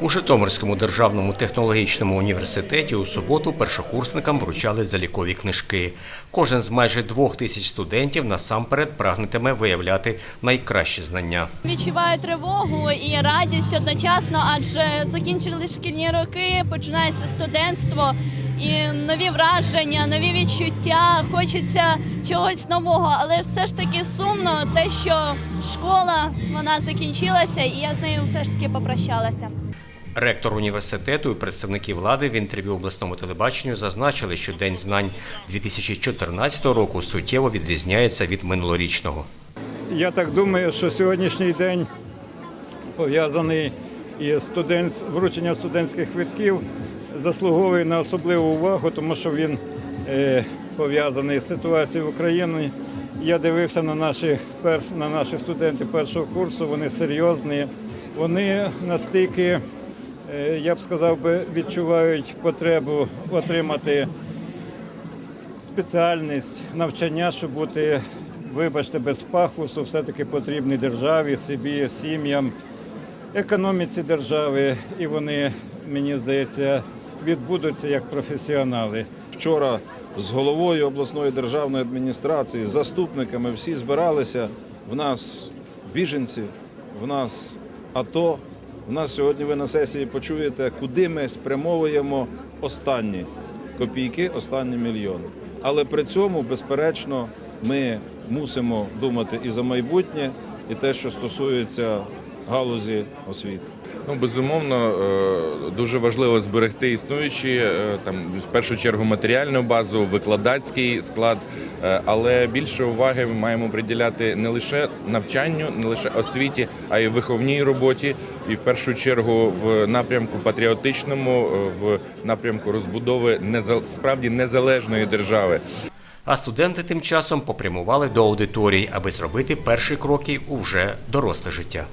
У Житомирському державному технологічному університеті у суботу першокурсникам вручали залікові книжки. Кожен з майже двох тисяч студентів насамперед прагнетиме виявляти найкращі знання. Відчуваю тривогу і радість одночасно, адже закінчили шкільні роки, починається студентство і нові враження, нові відчуття. Хочеться чогось нового, але ж все ж таки сумно те, що школа вона закінчилася, і я з нею все ж таки попрощалася. Ректор університету і представники влади в інтерв'ю обласному телебаченню зазначили, що День знань 2014 року суттєво відрізняється від минулорічного. Я так думаю, що сьогоднішній день пов'язаний із студент... вручення студентських квитків заслуговує на особливу увагу, тому що він е, пов'язаний з ситуацією в Україні. Я дивився на наших на наших студентів першого курсу. Вони серйозні, вони настільки, е, я б сказав би, відчувають потребу отримати спеціальність навчання, щоб бути, вибачте, без пахусу, все-таки потрібні державі, собі, сім'ям, економіці держави, і вони, мені здається, відбудуться як професіонали. Вчора з головою обласної державної адміністрації, з заступниками всі збиралися. В нас біженці, в нас АТО. В нас сьогодні ви на сесії почуєте, куди ми спрямовуємо останні копійки, останні мільйони. Але при цьому, безперечно, ми мусимо думати і за майбутнє, і те, що стосується галузі освіти. Ну, безумовно, е, дуже важливо зберегти існуючі е, там в першу чергу матеріальну базу, викладацький склад. е, Але більше уваги ми маємо приділяти не лише навчанню, не лише освіті, а й виховній роботі, і в першу чергу в напрямку патріотичному, в напрямку розбудови незал- справді незалежної держави. А студенти тим часом попрямували до аудиторії, аби зробити перші кроки у вже доросле життя.